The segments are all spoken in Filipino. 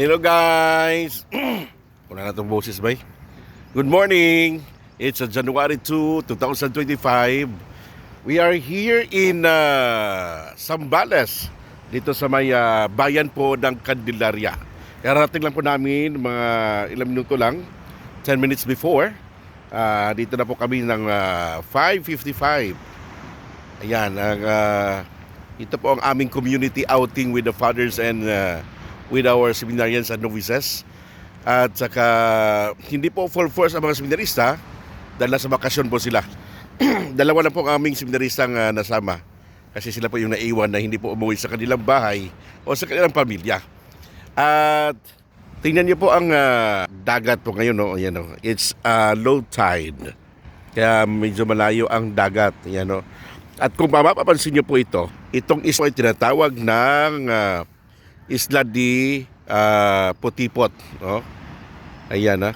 Hello guys! Una na itong boses ba? Good morning! It's uh, January 2, 2025. We are here in uh, Sambales, dito sa may uh, bayan po ng Candelaria. Karating lang po namin mga ilang minuto lang, 10 minutes before. Ah, dito na po kami ng uh, 5.55. Ayan, ang, uh, ito po ang aming community outing with the fathers and uh, with our seminarians and novices. At saka, hindi po full force ang mga seminarista dahil nasa bakasyon po sila. Dalawa lang po ang aming seminaristang uh, nasama. Kasi sila po yung naiwan na hindi po umuwi sa kanilang bahay o sa kanilang pamilya. At tingnan niyo po ang ah, dagat po ngayon. No? Ayan, no? It's uh, low tide. Kaya medyo malayo ang dagat. Ayan, no? At kung mapapansin niyo po ito, itong isla ay tinatawag ng ah, Isla di ah, Putipot. No? Ayan na.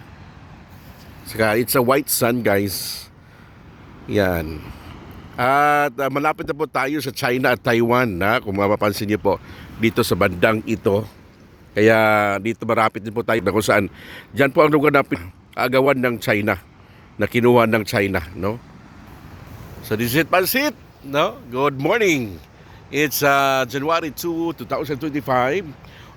Saka it's a white sun guys. Yan. At ah, malapit na po tayo sa China at Taiwan na kung mapapansin niyo po dito sa bandang ito. Kaya dito marapit din po tayo na kung saan. Diyan po ang lugar na agawan ng China na kinuha ng China, no? So this is it, Pansit. No? Good morning. It's uh, January 2, 2025.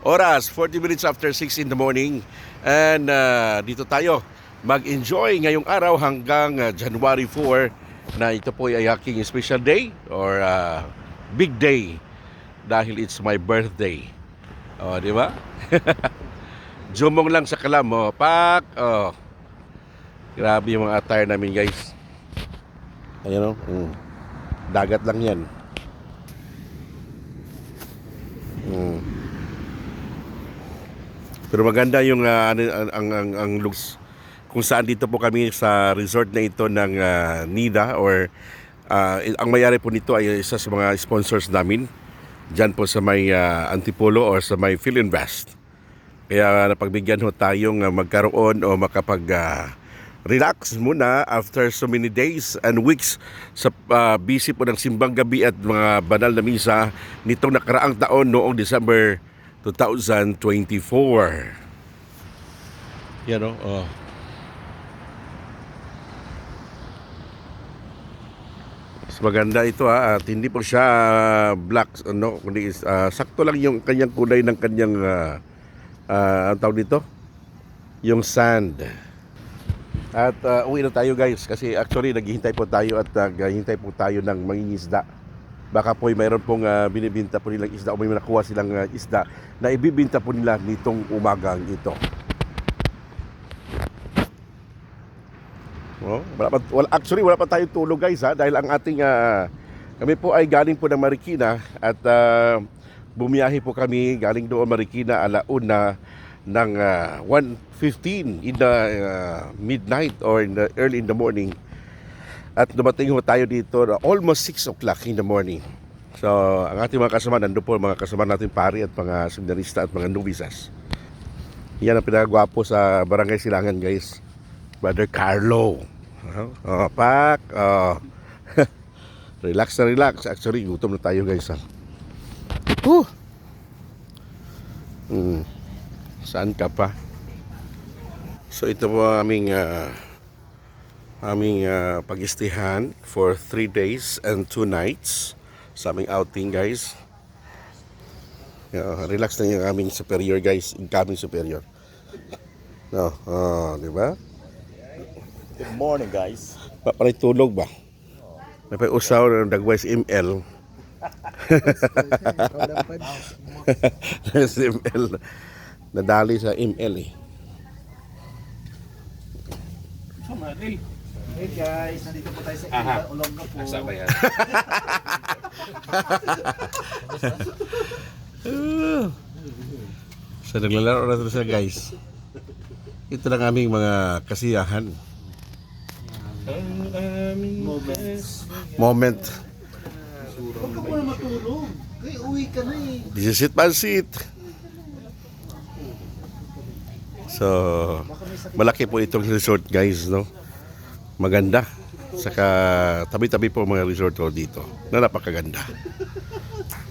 Oras, 40 minutes after 6 in the morning. And uh, dito tayo mag-enjoy ngayong araw hanggang uh, January 4 na ito po ay aking special day or uh, big day dahil it's my birthday. O, di ba? Jumong lang sa kalam mo. Pak! Oh. Grabe yung mga attire namin, guys. Ayan o. Mm. Dagat lang yan. Pero maganda yung ah, ano, ang, ang, ang, looks kung saan dito po kami sa resort na ito ng ah, NIDA or ah, ang mayari po nito ay isa sa mga sponsors namin dyan po sa may ah, Antipolo or sa may Philinvest. Kaya napagbigyan ho tayong ah, magkaroon o makapag ah, relax muna after so many days and weeks sa ah, busy po ng simbang gabi at mga banal na misa nitong nakaraang taon noong December 2024. Yan o. Oh. Mas maganda ito ha at hindi po siya ah, black ano kundi is, ah, sakto lang yung kanyang kulay ng kanyang uh, ang tawag dito yung sand. At uh, uwi na tayo guys kasi actually naghihintay po tayo at naghihintay po tayo ng mangingisda. Baka po mayroon pong uh, binibinta po nilang isda o may nakuha silang uh, isda na ibibinta po nila nitong umagang ito. Oh, wala pa, wala, actually wala pa tayong tulog guys ha dahil ang ating ah, kami po ay galing po ng Marikina at ah, bumiyahe po kami galing doon Marikina alauna ng ah, 1.15 in the ah, midnight or in the, early in the morning at dumating ho tayo dito almost 6 o'clock in the morning. So, ang ating mga kasama, nandun po mga kasama natin pari at mga seminarista at mga novices. Yan ang pinagwapo sa Barangay Silangan, guys. Brother Carlo. Oh, oh pak. Oh. relax na relax. Actually, gutom na tayo, guys. Ha? Whew. Hmm. Saan ka pa? So, ito po aming ah, aming uh, pag-istihan for 3 days and 2 nights sa aming outing guys. Yeah, relax na yung aming superior guys, incoming superior. No, oh, di ba? Good morning, guys. Paparay tulog ba? May pa usaw ng Dagwise ML. si ML. Nadali sa ML eh. Hey guys, nandito po tayo sa Aha. Ila, Olonga po. Asa ba yan? So naglalaro na sila guys. Ito lang aming mga kasiyahan. Moments. Moment. Huwag ka muna matulog. Kaya uwi ka na eh. This is it, pansit. So, malaki po itong resort guys, no? Maganda. Saka tabi-tabi po mga resort dito na napakaganda.